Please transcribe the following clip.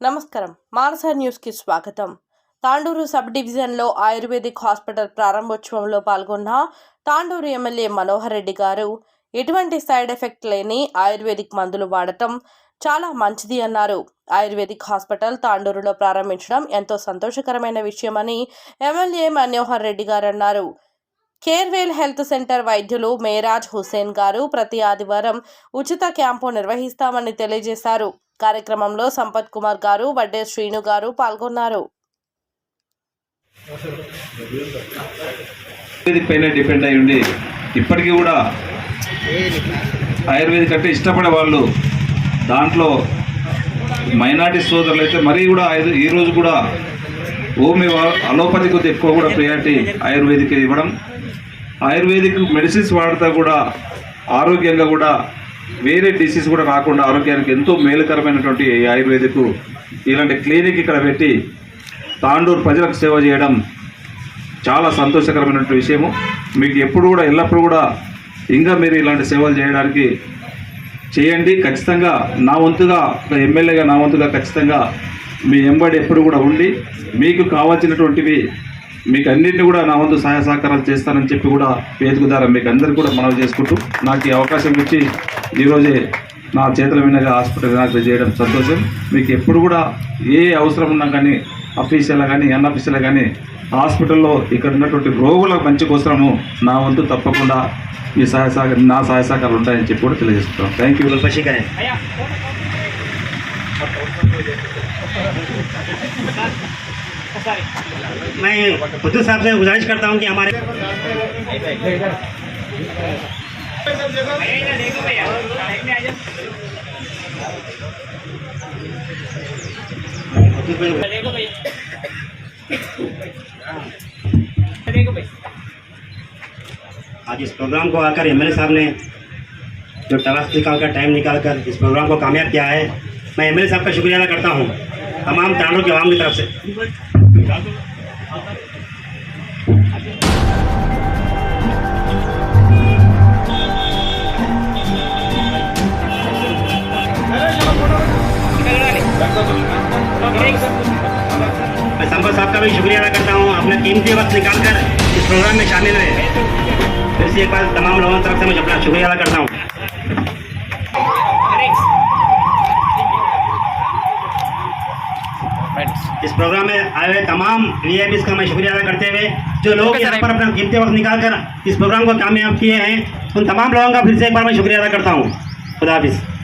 నమస్కారం. మానస న్యూస్కి స్వాగతం. తాండూరు సబ్ డివిజన్లో ఆయుర్వేదిక్ హాస్పిటల్ ప్రారంభోత్సవంలో పాల్గొన్న తాండూరు ఎమ్మెల్యే మనోహర్ రెడ్డి గారు ఎటువంటి సైడ్ ఎఫెక్ట్ లేని ఆయుర్వేదిక్ మందులు వాడటం చాలా మంచిది అన్నారు. ఆయుర్వేదిక్ హాస్పిటల్ తాండూరులో ప్రారంభించడం ఎంతో సంతోషకరమైన విషయమని ఎమ్మెల్యే మనోహర్ రెడ్డి గారు అన్నారు. కేర్వేల్ హెల్త్ సెంటర్ వైద్యులు మేరాజ్ హుసేన్ గారు ప్రతి ఆదివారం ఉచిత క్యాంపు నిర్వహిస్తామని తెలియజేశారు. కార్యక్రమంలో సంపత్ కుమార్ గారు వడ్డే శ్రీను గారు పాల్గొన్నారు. పైన డిపెండ్ అయి ఉండి ఇప్పటికీ కూడా ఆయుర్వేదిక్ అంటే ఇష్టపడే వాళ్ళు దాంట్లో మైనార్టీ సోదరులు అయితే మరీ కూడా ఆయు ఈరోజు కూడా హోమియో అలోపతి కొద్ది ఎక్కువ కూడా ప్రియారిటీ ఆయుర్వేదిక్ ఇవ్వడం. ఆయుర్వేదిక్ మెడిసిన్స్ వాడితే కూడా ఆరోగ్యంగా కూడా వేరే డిసీజ్ కూడా రాకుండా ఆరోగ్యానికి ఎంతో మేలుకరమైనటువంటి ఈ ఆయుర్వేదిక్ ఇలాంటి క్లినిక్ ఇక్కడ పెట్టి తాండూరు ప్రజలకు సేవ చేయడం చాలా సంతోషకరమైనటువంటి విషయము. మీకు ఎప్పుడు కూడా ఎల్లప్పుడూ కూడా ఇంకా మీరు ఇలాంటి సేవలు చేయడానికి చేయండి. ఖచ్చితంగా నా వంతుగా ఒక ఎమ్మెల్యేగా నా వంతుగా ఖచ్చితంగా మీ ఎంబడి ఎప్పుడు కూడా ఉండి మీకు కావాల్సినటువంటివి మీకు అన్నింటినీ కూడా నా వంతు సహాయ సహకారాలు చేస్తానని చెప్పి కూడా వేదిక ద్వారా మీకు అందరికీ కూడా మనవి చేసుకుంటూ నాకు ఈ అవకాశం ఇచ్చి ఈరోజే నా చేతుల మీదగా హాస్పిటల్ ఇనాగ్రేట్ చేయడం సంతోషం. మీకు ఎప్పుడు కూడా ఏ అవసరం ఉన్నా కానీ అఫీషియల్ కానీ అన్అఫీషియల్గా కానీ హాస్పిటల్లో ఇక్కడ ఉన్నటువంటి రోగుల మంచి కోసము నా వంతు తప్పకుండా మీ సహాయ సహకారం నా సహాయ సహకారాలు ఉంటాయని చెప్పి కూడా తెలియజేస్తున్నాం. థ్యాంక్ యూ मैं खुद साहब से गुजारिश करता हूँ कि हमारे आज इस प्रोग्राम को आकर एमएलए साहब ने जो टवस निकाल कर टाइम निकाल कर इस प्रोग्राम को कामयाब किया है, मैं एमएलए साहब का शुक्रिया अदा करता हूँ, तमाम तांडों के आवाम की तरफ़ से। मैं संपत साहब का भी शुक्रिया अदा करता हूँ। अपना कीमती वक्त निकाल कर इस प्रोग्राम में शामिल हुए फिर से एक बार तमाम लोगों तरफ़ से मैं अपना शुक्रिया अदा करता हूँ। इस प्रोग्राम में आए हुए तमाम वी का मैं शुक्रिया अदा करते हुए जो लोग यहाँ पर अपना कीमती वक्त निकाल कर इस प्रोग्राम को कामयाब किए हैं उन तमाम लोगों का फिर से एक बार मैं शुक्रिया अदा करता हूँ। खुदाफिज हाफिज़।